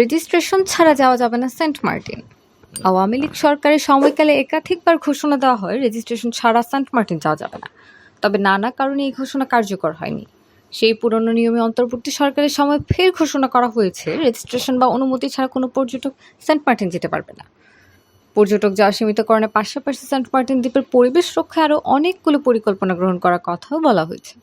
Registration ছাড়া যাওয়া যাবে না সেন্ট মার্টিন। আওয়ামী লীগ সরকারের সময়কালে একাধিকবার ঘোষণা দেওয়া হয়, রেজিস্ট্রেশন ছাড়া সেন্ট মার্টিন যাওয়া যাবে না। তবে নানা কারণে এই ঘোষণা কার্যকর হয়নি। সেই পুরনো নিয়মে অন্তর্বর্তী সরকারের সময় ফের ঘোষণা করা হয়েছে, রেজিস্ট্রেশন বা অনুমতি ছাড়া কোনো পর্যটক সেন্ট মার্টিন যেতে পারবে না। পর্যটক যাওয়া সীমিতকরণের পাশাপাশি সেন্ট মার্টিন দ্বীপের পরিবেশ রক্ষায় আরও অনেকগুলো পরিকল্পনা গ্রহণ করার কথাও বলা হয়েছে।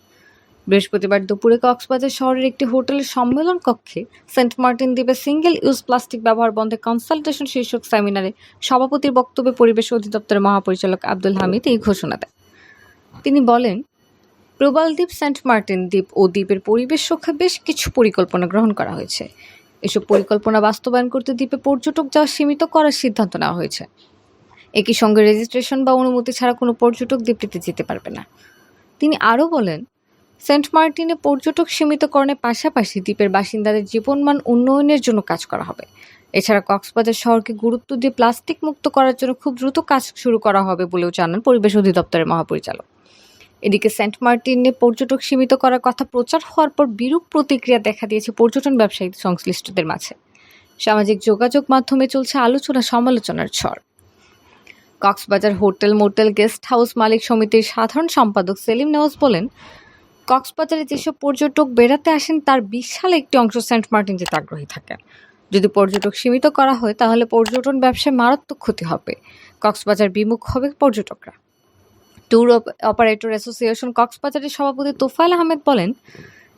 বৃহস্পতিবার দুপুরে কক্সবাজার শহরের একটি হোটেলের সম্মেলন কক্ষে সেন্ট মার্টিন দ্বীপে সিঙ্গেল ইউজ প্লাস্টিক ব্যবহার বন্ধে কনসালটেশন শীর্ষক সেমিনারে সভাপতির বক্তব্যে পরিবেশ অধিদপ্তরের মহাপরিচালক আব্দুল হামিদ এই ঘোষণা দেন। তিনি বলেন, প্রবাল দ্বীপ, সেন্ট মার্টিন দ্বীপ ও দ্বীপের পরিবেশ রক্ষা বেশ কিছু পরিকল্পনা গ্রহণ করা হয়েছে। এসব পরিকল্পনা বাস্তবায়ন করতে দ্বীপে পর্যটক যাওয়া সীমিত করার সিদ্ধান্ত নেওয়া হয়েছে। একই সঙ্গে রেজিস্ট্রেশন বা অনুমতি ছাড়া কোনো পর্যটক দ্বীপটিতে যেতে পারবে না। তিনি আরও বলেন সেন্ট মার্টিনে পর্যটক সীমিতকরণের পাশাপাশি দ্বীপের বাসিন্দাদের জীবনমান উন্নয়নের জন্য কাজ করা হবে। এছাড়া কক্সবাজার শহরকে গুরুত্ব দিয়ে প্লাস্টিক মুক্ত করার জন্য খুব দ্রুত কাজ শুরু করা হবে বলেও জানান পরিবেশ অধিদপ্তরের মহাপরিচালক। এদিকে সেন্ট মার্টিনে পর্যটক সীমিত করার কথা প্রচার হওয়ার পর বিরূপ প্রতিক্রিয়া দেখা দিয়েছে পর্যটন ব্যবসায়ী সংশ্লিষ্টদের মাঝে। সামাজিক যোগাযোগ মাধ্যমে চলছে আলোচনা সমালোচনার ঝড়। Cox's Bazar hotel motel guest house মালিক সমিতির সাধারণ সম্পাদক সেলিম নেওয়াজ বলেন কক্সবাজারে যেসব পর্যটক বেড়াতে আসেন, তার বিশাল একটি অংশ সেন্ট মার্টিন যেতে আগ্রহী থাকেন। যদি পর্যটক সীমিত করা হয়, তাহলে পর্যটন ব্যবসায় মারাত্মক ক্ষতি হবে। কক্সবাজার বিমুখ হবে পর্যটকরা। ট্যুর অপারেটর অ্যাসোসিয়েশন কক্সবাজারের সভাপতি তোফায়েল আহমেদ বলেন,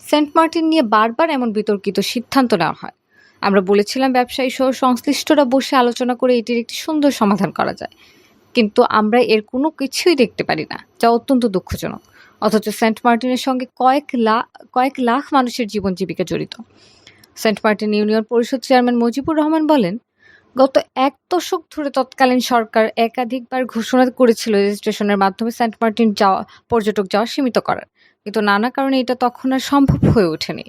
সেন্ট মার্টিন নিয়ে বারবার এমন বিতর্কিত সিদ্ধান্ত নেওয়া হয়। আমরা বলেছিলাম ব্যবসায়ী সহ সংশ্লিষ্টরা বসে আলোচনা করে এটির একটি সুন্দর সমাধান করা যায়। কিন্তু আমরা এর কোনো কিছুই দেখতে পারি না, যা অত্যন্ত দুঃখজনক। অথচ সেন্ট মার্টিনের সঙ্গে কয়েক লাখ কয়েক লাখ মানুষের জীবন জীবিকা জড়িত। Saint Martin Union Parishad chairman Mujibur Rahman বলেন, গত এক দশক ধরে তৎকালীন সরকার একাধিকবার ঘোষণা করেছিল রেজিস্ট্রেশনের মাধ্যমে সেন্ট মার্টিন যাওয়া, পর্যটক যাওয়া সীমিত করার। কিন্তু নানা কারণে এটা তখন আর সম্ভব হয়ে ওঠেনি।